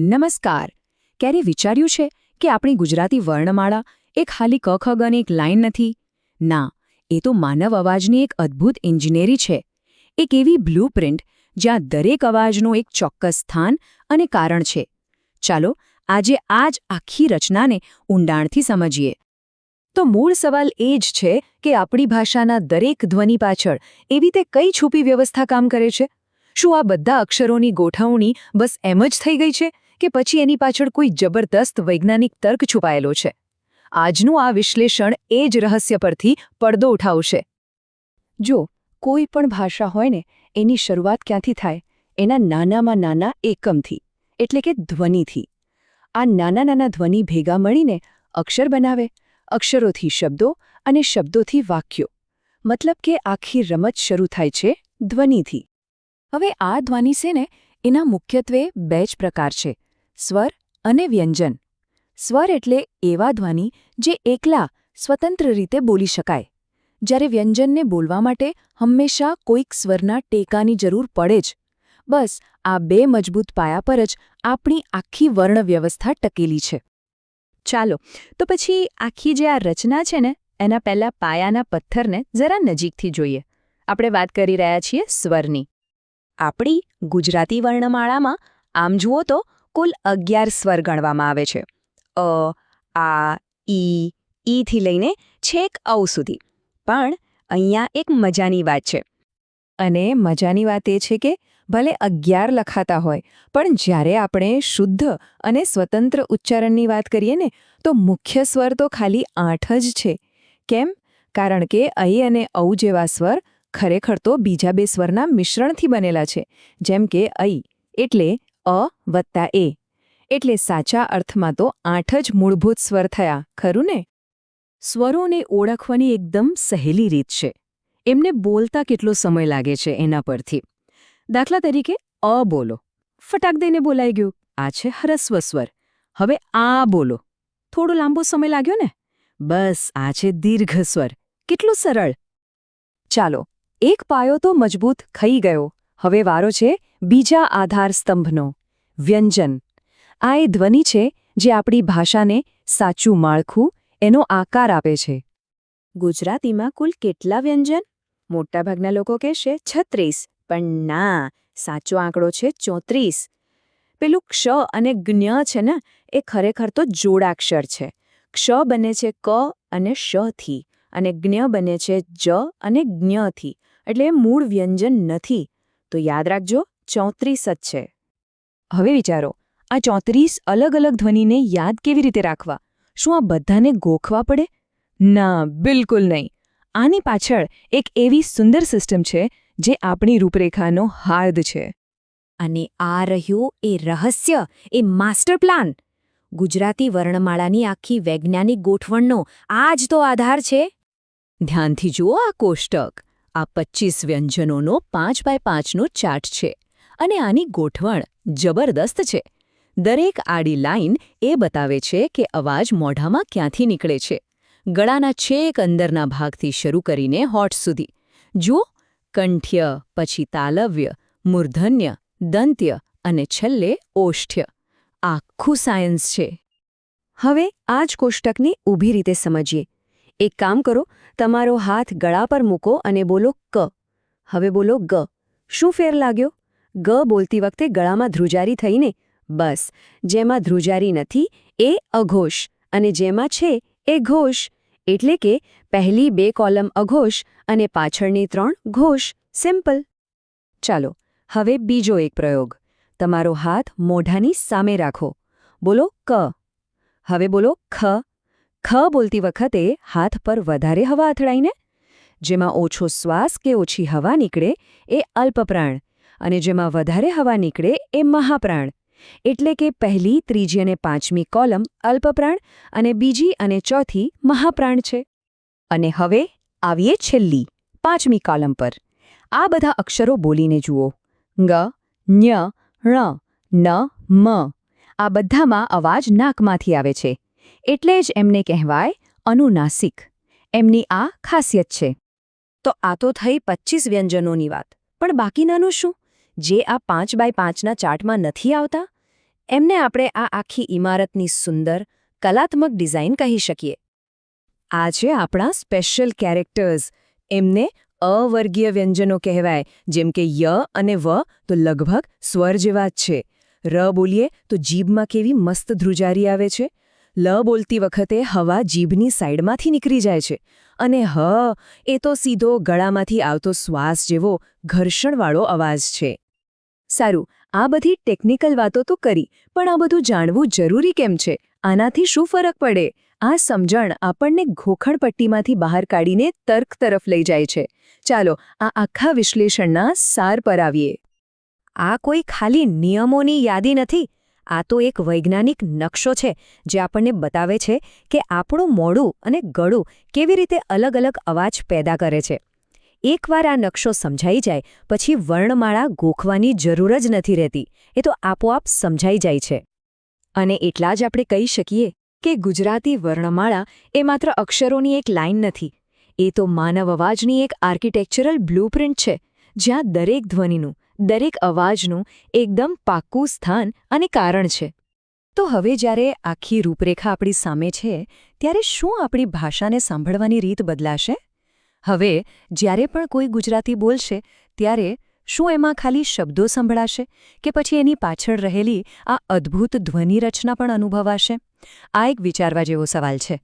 નમસ્કાર. ક્યારે વિચાર્યું છે કે આપણી ગુજરાતી વર્ણમાળા એ ખાલી કખગન એક લાઈન નથી? ના, એ તો માનવ અવાજની એક અદ્ભુત ઇન્જિનિયરી છે. એક એવી બ્લૂપ્રિન્ટ જ્યાં દરેક અવાજનું એક ચોક્કસ સ્થાન અને કારણ છે. ચાલો, આજે આ જ આખી રચનાને ઊંડાણથી સમજીએ. તો મૂળ સવાલ એ જ છે કે આપણી ભાષાના દરેક ધ્વનિ પાછળ એવી તે કઈ છુપી વ્યવસ્થા કામ કરે છે? શું આ બધા અક્ષરોની ગોઠવણી બસ એમ જ થઈ ગઈ છે? કે પછી એની પાછળ કોઈ જબરદસ્ત વૈજ્ઞાનિક તર્ક છુપાયેલો છે? આજનું આ વિશ્લેષણ એ જ રહસ્ય પરથી પડદો ઉઠાવશે. જો કોઈ પણ ભાષા હોય ને, એની શરૂઆત ક્યાંથી થાય? એના નાનામાં નાના એકમથી, એટલે કે ધ્વનિથી. આ નાના નાના ધ્વનિ ભેગા મળીને અક્ષર બનાવે, અક્ષરોથી શબ્દો અને શબ્દોથી વાક્યો. મતલબ કે આખી રમત શરૂ થાય છે ધ્વનિથી. હવે આ ધ્વનિ છે ને, એના મુખ્યત્વે બે જ પ્રકાર છે. સ્વર અને વ્યંજન. સ્વર એટલે એવા ધ્વનિ જે એકલા સ્વતંત્ર રીતે બોલી શકાય. જ્યારે વ્યંજનને બોલવા માટે હંમેશા કોઈક સ્વરના ટેકાની જરૂર પડે જ. બસ, આ બે મજબૂત પાયા પર જ આપણી આખી વર્ણ વ્યવસ્થા ટકેલી છે. ચાલો, તો પછી આખી જે આ રચના છે ને, એના પહેલા પાયાના પથ્થરને જરા નજીકથી જોઈએ. આપણે વાત કરી રહ્યા છીએ સ્વરની. આપણી ગુજરાતી વર્ણમાળામાં, આમ જુઓ તો કુલ અગિયાર સ્વર ગણવામાં આવે છે. અ, આ, ઈ, ઈથી લઈને છેક ઔ સુધી. પણ અહીંયા એક મજાની વાત છે. અને મજાની વાત એ છે કે ભલે અગિયાર લખાતા હોય, પણ જ્યારે આપણે શુદ્ધ અને સ્વતંત્ર ઉચ્ચારણની વાત કરીએ ને, તો મુખ્ય સ્વર તો ખાલી આઠ જ છે. કેમ? કારણ કે અ અને ઔ જેવા સ્વર ખરેખર તો બીજા બે સ્વરના મિશ્રણથી બનેલા છે. જેમ કે અઈ એટલે અ વત્તા એ. એટલે સાચા અર્થમાં તો આઠ જ મૂળભૂત સ્વર થયા, ખરું ને? સ્વરોને ઓળખવાની એકદમ સહેલી રીત છે. એમને બોલતા કેટલો સમય લાગે છે એના પરથી. દાખલા તરીકે, અ બોલો. ફટાક દઈને બોલાઈ ગયું. આ છે હરસ્વ સ્વર. હવે આ બોલો. થોડો લાંબો સમય લાગ્યો ને? બસ, આ છે દીર્ઘ સ્વર. કેટલું સરળ. ચાલો, એક પાયો તો મજબૂત ખઈ ગયો. હવે વારો છે બીજા આધાર સ્તંભનો વ્યંજન. આ એ ધ્વનિ છે જે આપણી ભાષાને સાચું માળખું, એનો આકાર આપે છે. ગુજરાતીમાં કુલ કેટલા વ્યંજન? મોટાભાગના લોકો કહેશે છત્રીસ, પણ ના, સાચો આંકડો છે ચોત્રીસ. પેલું ક્ષ અને જ્ઞ છે ને, એ ખરેખર તો જોડાક્ષર છે. ક્ષ બને છે ક અને શથી અને જ્ઞ બને છે જ અને જ્ઞથી એટલે મૂળ વ્યંજન નથી. તો યાદ રાખજો, ચોત્રીસ જ છે. હવે વિચારો, આ ચોત્રીસ અલગ અલગ ધ્વનિને યાદ કેવી રીતે રાખવા? શું આ બધાને ગોખવા પડે? ના, બિલકુલ નહીં. આની પાછળ એક એવી સુંદર સિસ્ટમ છે જે આપણી રૂપરેખાનો હાર્દ છે. અને આ રહ્યું એ રહસ્ય, એ માસ્ટર પ્લાન. ગુજરાતી વર્ણમાળાની આખી વૈજ્ઞાનિક ગોઠવણનો આ જ તો આધાર છે. ધ્યાનથી જુઓ આ કોષ્ટક. આ પચ્ચીસ વ્યંજનોનો પાંચ બાય પાંચનો ચાર્ટ છે. અને આની ગોઠવણ જબરદસ્ત છે. દરેક આડી લાઇન એ બતાવે છે કે અવાજ મોઢામાં ક્યાંથી નીકળે છે. ગળાના છેક અંદરના ભાગથી શરૂ કરીને હોઠ સુધી. જુઓ, કંઠ્ય, પછી તાલવ્ય, મૂર્ધન્ય, દંત્ય અને છેલ્લે ઓષ્ઠ્ય. આખું સાયન્સ છે. હવે આ જ કોષ્ટકને ઊભી રીતે સમજીએ. એક કામ કરો, તમારો હાથ ગળા પર મૂકો અને બોલો ક. હવે બોલો ગ. શું ફેર લાગ્યો? ગ બોલતી વખતે ગળામાં ધ્રુજારી થઈને, બસ, જેમાં ધ્રુજારી નથી, એ અઘોષ, અને જેમાં છે, એ ઘોષ, એટલે કે પહેલી બે કોલમ અઘોષ અને પાછળની ત્રણ ઘોષ, સિમ્પલ. ચાલો, હવે બીજો એક પ્રયોગ. તમારો હાથ મોઢાની સામે રાખો. બોલો ક. હવે બોલો ખ. ખ બોલતી વખતે હાથ પર વધારે હવા અથડાઈને, જેમાં ઓછો શ્વાસ કે ઓછી હવા નીકળે, એ અલ્પપ્રાણ અને જેમાં વધારે હવા નીકળે એ મહાપ્રાણ. એટલે કે પહેલી, ત્રીજી અને પાંચમી કોલમ અલ્પપ્રાણ અને બીજી અને ચોથી મહાપ્રાણ છે. અને હવે આવીએ છેલ્લી, પાંચમી કોલમ પર. આ બધા અક્ષરો બોલીને જુઓ. ગ ન્ય ણ, ન, મ. આ બધામાં અવાજ નાકમાંથી આવે છે. એટલે જ એમને કહેવાય અનુનાસિક. એમની આ ખાસિયત છે. તો આ તો થઈ પચ્ચીસ વ્યંજનોની વાત. પણ બાકીનાનું શું? જે આ પાંચ બાય પાંચના ચાર્ટમાં નથી આવતા? એમને આપણે આ આખી ઇમારતની સુંદર, કલાત્મક ડિઝાઇન કહી શકીએ. આ છે આપણા સ્પેશિયલ કેરેક્ટર્સ એમને અવર્ગીય વ્યંજનો કહેવાય, જેમ કે ય અને વ તો લગભગ સ્વર જેવા જ છે. ર બોલીએ તો જીભમાં કેવી મસ્ત ધ્રુજારી આવે છે. લ બોલતી વખતે હવા જીભની સાઈડમાંથી નીકળી જાય છે. અને હ એ તો સીધો ગળામાંથી આવતો શ્વાસ જેવો ઘર્ષણવાળો અવાજ છે. સારું, આ બધી ટેકનિકલ વાતો તો કરી, પણ આ બધું જાણવું જરૂરી કેમ છે? આનાથી શું ફરક પડે? આ સમજણ આપણને ઘોખણપટ્ટીમાંથી બહાર કાઢીને તર્ક તરફ લઈ જાય છે. ચાલો, આ આખા વિશ્લેષણના સાર પર આવીએ. આ કોઈ ખાલી નિયમોની યાદી નથી, આ તો એક વૈજ્ઞાનિક નકશો છે, જે આપણને બતાવે છે કે આપણું મોડું અને ગળું કેવી રીતે અલગ અલગ અવાજ પેદા કરે છે. એકવાર આ નકશો સમજાઈ જાય, પછી વર્ણમાળા ગોખવાની જરૂર જ નથી રહેતી. એ તો આપોઆપ સમજાઈ જાય છે. અને એટલા જ આપણે કહી શકીએ કે ગુજરાતી વર્ણમાળા એ માત્ર અક્ષરોની એક લાઇન નથી. એ તો માનવ અવાજની એક આર્કિટેક્ચરલ બ્લુપ્રિન્ટ છે, જ્યાં દરેક ધ્વનિનું, દરેક અવાજનું એકદમ પાક્કું સ્થાન અને કારણ છે. તો હવે જ્યારે આખી રૂપરેખા આપણી સામે છે, ત્યારે શું આપણી ભાષાને સાંભળવાની રીત બદલાશે? હવે જ્યારે પણ કોઈ ગુજરાતી બોલશે, ત્યારે શું એમાં ખાલી શબ્દો સંભળાશે કે પછી એની પાછળ રહેલી આ અદ્ભુત ધ્વનિ રચના પણ અનુભવાશે? આ એક વિચારવા જેવો સવાલ છે.